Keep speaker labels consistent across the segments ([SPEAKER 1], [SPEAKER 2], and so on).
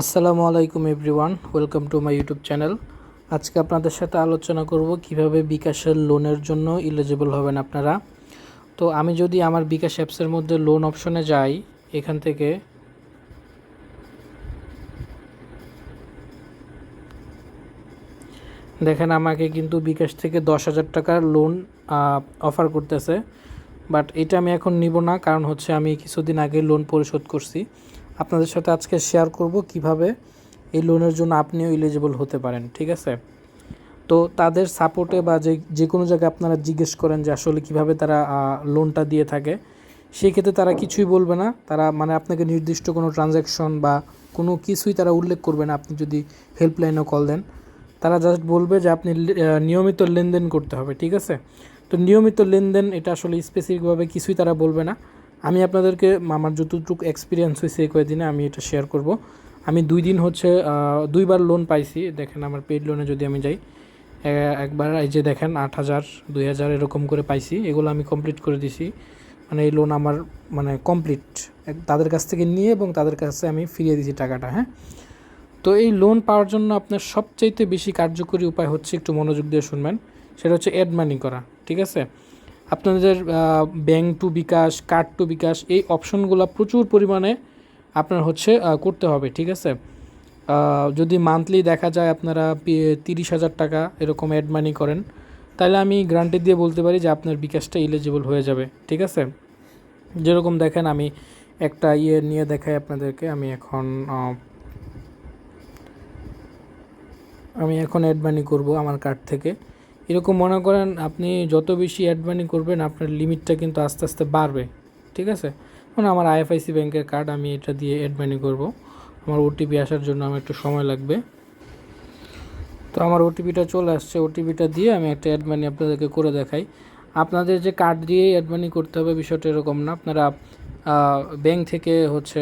[SPEAKER 1] আসসালামু আলাইকুম everyone, welcome to my YouTube channel. আজকে আপনাদের সাথে আলোচনা করব কীভাবে বিকাশের লোনের জন্য ইলিজিবল হবেন আপনারা। তো আমি যদি আমার বিকাশ অ্যাপসের মধ্যে লোন অপশনে যাই, এখান থেকে দেখেন আমাকে কিন্তু বিকাশ থেকে দশ হাজার টাকার লোন অফার করতেছে। বাট এটা আমি এখন নিব না, কারণ হচ্ছে আমি কিছুদিন আগে লোন পরিশোধ করছি। আপনাদের সাথে আজকে শেয়ার করব কীভাবে এই লোনের জন্য আপনিও এলিজিবল হতে পারেন, ঠিক আছে? তো তাদের সাপোর্টে বা যে যে কোনো জায়গায় আপনারা জিজ্ঞেস করেন যে আসলে কীভাবে তারা লোনটা দিয়ে থাকে, সেই ক্ষেত্রে তারা কিছুই বলবে না। তারা মানে আপনাকে নির্দিষ্ট কোনো ট্রানজ্যাকশন বা কোনো কিছুই তারা উল্লেখ করবে না, আপনি যদি হেল্পলাইনেও কল দেন। তারা জাস্ট বলবে যে আপনি নিয়মিত লেনদেন করতে হবে, ঠিক আছে? তো নিয়মিত লেনদেন এটা আসলে স্পেসিফিকভাবে কিছুই তারা বলবে না। আমি আপনাদেরকে আমার যতটুকু এক্সপিরিয়েন্স হয়েছে এই কয়েকদিনে আমি এটা শেয়ার করব। আমি দুই দিন হচ্ছে দুইবার লোন পাইছি। দেখেন আমার পেড লোনে যদি আমি যাই একবার এই যে দেখেন আট হাজার, দুই হাজার এরকম করে পাইছি। এগুলো আমি কমপ্লিট করে দিছি। মানে এই লোন আমার মানে কমপ্লিট তাদের কাছ থেকে নিয়ে এবং তাদের কাছে আমি ফিরিয়ে দিছি টাকাটা হ্যাঁ? তো এই লোন পাওয়ার জন্য আপনার সবচাইতে বেশি কার্যকরী উপায় হচ্ছে একটু মনোযোগ দিয়ে শুনবেন। সেটা হচ্ছে অ্যাড মানি করা, ঠিক আছে? আপনাদের bank to bKash card to bKash, এই অপশনগুলো প্রচুর পরিমাণে আপনার হচ্ছে করতে হবে, ঠিক আছে? যদি মান্থলি দেখা যায় আপনারা তিরিশ হাজার টাকা এরকম অ্যাড মানি করেন, তাহলে আমি গ্রান্টেড দিয়ে বলতে পারি যে আপনার বিকাশটা ইলিজিবল হয়ে যাবে, ঠিক আছে? যেরকম দেখেন আমি একটা ইয়ে নিয়ে দেখাই আপনাদেরকে, আমি এখন আমি এখন অ্যাড মানি করব আমার কার্ড থেকে। এরকম মনে করেন আপনি যত বেশি অ্যাড মানি করবেন, আপনার লিমিটটা কিন্তু আস্তে আস্তে বাড়বে। ঠিক আছে? মানে আমার আইএফআইসি ব্যাংকের কার্ড আমি এটা দিয়ে অ্যাড মানি করব। আমার ওটিপি আসার জন্য আমার একটু সময় লাগবে। তো আমার ওটিপিটা চলে আসছে। ওটিপিটা দিয়ে আমি একটা অ্যাড মানি আপনাদেরকে করে দেখাই। আপনাদের যে কার্ড দিয়ে অ্যাড মানি করতে হবে বিষয়টা এরকম না। আপনারা ব্যাংক থেকে হচ্ছে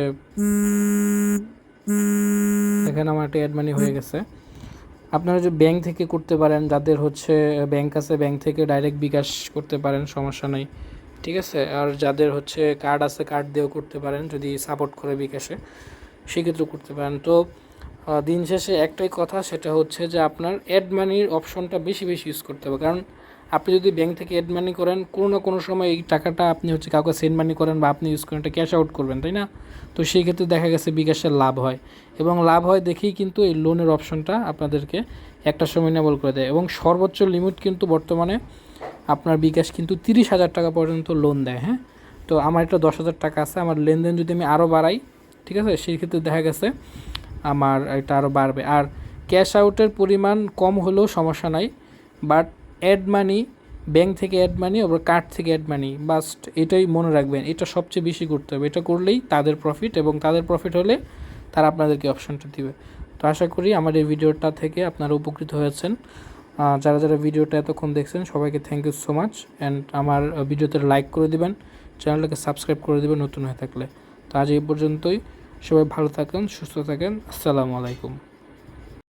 [SPEAKER 1] এখানে আমার একটা অ্যাড মানি হয়ে গেছে। আপনারা যে ব্যাংক থেকে করতে পারেন, যাদের হচ্ছে ব্যাংক আছে ব্যাংক থেকে ডাইরেক্ট বিকাশ করতে পারেন, সমস্যা নেই। ঠিক আছে? আর যাদের হচ্ছে কার্ড আছে কার্ড দিয়েও করতে পারেন, যদি সাপোর্ট করে বিকাশে, সেক্ষেত্রেও করতে পারেন। তো দিন শেষে একটাই কথা, সেটা হচ্ছে যে আপনার অ্যাড মানির অপশনটা বেশি বেশি ইউজ করতে হবে। কারণ আপনি যদি ব্যাংক থেকে অ্যাড মানি করেন, কোনো না কোনো সময় এই টাকাটা আপনি হচ্ছে কাউকে সেন্ড মানি করেন বা আপনি ইউজ করেন, এটা ক্যাশ আউট করবেন, তাই না? তো সেই ক্ষেত্রে দেখা গেছে বিকাশের লাভ হয়। এবং লাভ হয় দেখেই কিন্তু এই লোনের অপশনটা আপনাদেরকে একটা সময় নেবল করে দেয়। এবং সর্বোচ্চ লিমিট কিন্তু বর্তমানে আপনার বিকাশ কিন্তু তিরিশ হাজার টাকা পর্যন্ত লোন দেয় হ্যাঁ? তো আমার এটা দশ হাজার টাকা আছে, আমার লেনদেন যদি আমি আরও বাড়াই, ঠিক আছে? সেই ক্ষেত্রে দেখা গেছে আমার এটা আরও বাড়বে। আর ক্যাশ আউটের পরিমাণ কম হলেও সমস্যা নাই বাট অ্যাড মানি ব্যাংক থেকে অ্যাড মানি আবার কার্ড থেকে অ্যাড মানি বাস্ট এটাই মনে রাখবেন, এটা সবচেয়ে বেশি করতে হবে, এটা করলেই তাদের প্রফিট এবং তাদের প্রফিট হলে তারা আপনাদেরকে অপশনটা দিবে। তো আশা করি আমার এই ভিডিওটা থেকে আপনারা উপকৃত হয়েছেন। যারা যারা ভিডিওটা এতক্ষণ দেখছেন, সবাইকে thank you so much and আমার ভিডিওতে লাইক করে দিবেন, চ্যানেলটাকে সাবস্ক্রাইব করে দেবেন নতুন হয়ে থাকলে। তো আজ এই পর্যন্তই, সবাই ভালো থাকেন, সুস্থ থাকেন, আসসালামু আলাইকুম।